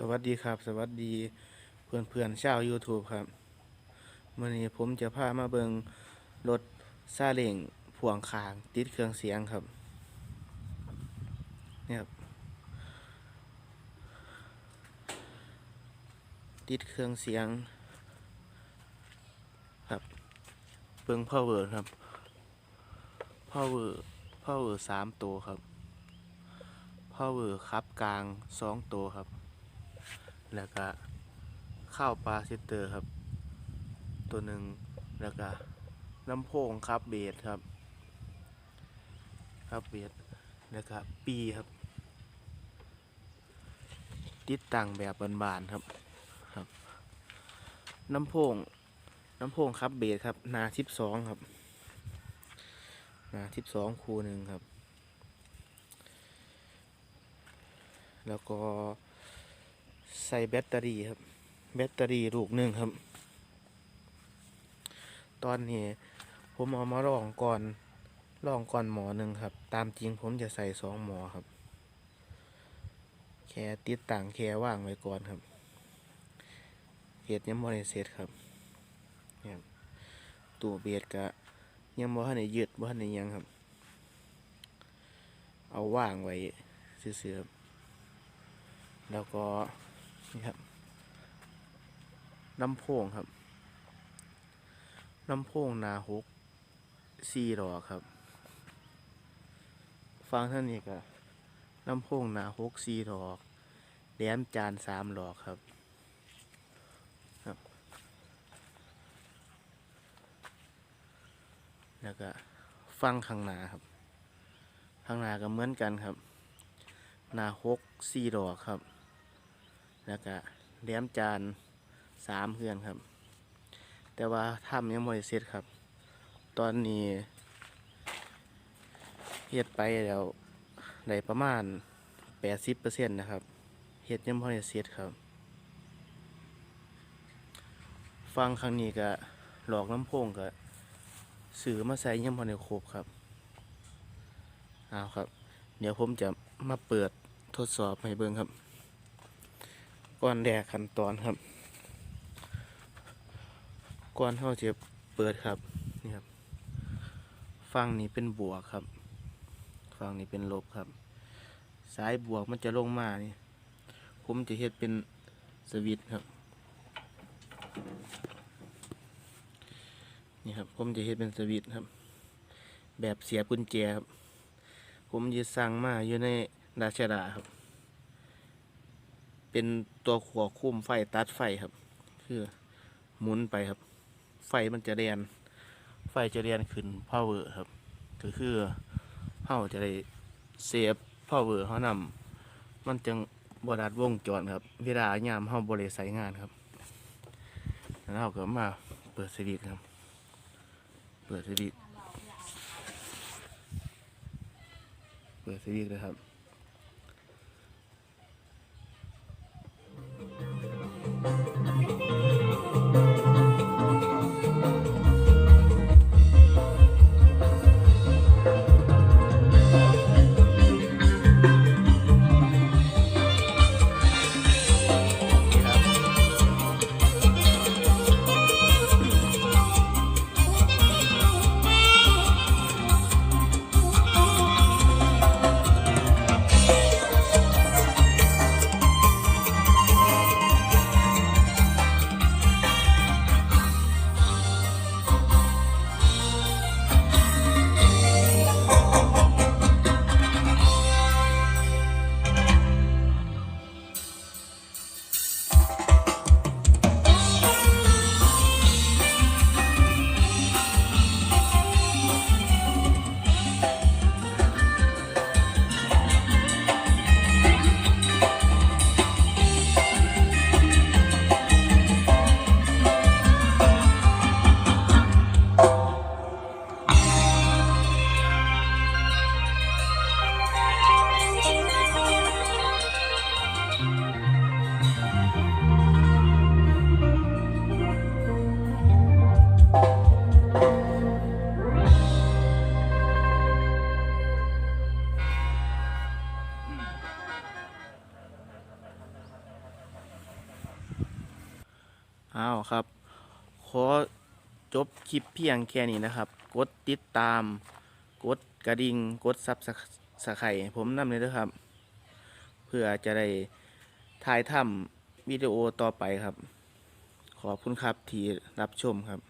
สวัสดีครับ สวัสดีเพื่อนเพื่อนๆชาว YouTube ครับมื่อนี้ผมจะพามาเบิงรถซาเล้งพ่วงคางติดเครื่องเสียงครับเนี่ยครับ ติดเครื่องเสียง ครับ เบิง power ครับ power power สามตัวครับ power ครับกลางสองตัวครับ แล้วก็ข้าวปลาเซตเตอร์ครับ ตัวหนึ่งแล้วก็ลำโพงครับเบสครับครับเบสแล้วก็ปีครับติดตั้งแบบบานๆครับครับลำโพงลำโพงครับเบสครับนาทิปสองครับนาทิปสองคูหนึ่งครับ แล้วก็ ใส่แบตเตอรี่ครับ แบตเตอรี่ลูกหนึ่งครับ ตอนนี้ผมเอามาลองก่อนลองก่อนหมอหนึ่งครับ ตามจริงผมจะใส่สองหมอครับ แค่ติดตั้งแค่ว่างไว้ก่อนครับเหตุยังบ่ได้เสร็จครับเนี่ยครับตู้เบียดกะยังบ่ทันได้ยึดบ่ทันได้ยังครับ เอาว่างไว้ซื่อๆแล้วก็ นี่ครับลำโพงครับลำโพงนาหกสี่ดอกครับ ฟังท่านนี้ก็ลำโพงนาหกสี่ดอกแหลมจานสามดอกครับครับแล้วก็ฟังข้างหน้าครับข้างหน้าก็เหมือนกันครับ นาหกสี่ดอกครับ แล้วก็แหลมจานสามเพื่อนครับ แต่ว่าทำยังไม่เสร็จครับ ตอนนี้เฮ็ดไปแล้วได้ประมาณแปดสิบเปอร์เซ็นต์นะครับเฮ็ดยังไม่เสร็จครับ ฟังครั้งนี้ก็หลอกลำโพงก็สื่อมาใส่ยังไม่ได้ครบครับเอาครับ เดี๋ยวผมจะมาเปิดทดสอบให้เบิ่งครับ ก่อนแรกขั้นตอนครับก่อนเขาจะเปิดครับนี่ครับฝั่งนี้เป็นบวกครับฝั่งนี้เป็นลบครับ สายบวกมันจะลงมานี่ผมจะเฮ็ดเป็นสวิตช์ครับนี่ครับผมจะเฮ็ดเป็นสวิตช์ครับ แบบเสียบกุญแจครับ ผมจะสั่งมาอยู่ในราชดาครับ เป็นตัวขวบคุมไฟตัดไฟครับ คือหมุนไปครับ ไฟมันจะเรียน ไฟจะเรียนขึ้น power ครับก็คือเฮาจะได้เซฟ power เฮานำมันจึงบดัดวงจรครับ เวลายามเฮาบ่ได้ใช้งานครับแล้วเราก็มาเปิดสวิตช์ครับ เปิดสวิตช์เปิดสวิตช์เลยครับ อ้าวครับ ขอจบคลิปเพียงแค่นี้นะครับ กดติดตาม กดกระดิ่ง กดซับสไครผมนำเลยนะครับ เพื่อจะได้ถ่ายทำวิดีโอต่อไปครับ ขอบคุณครับที่รับชมครับ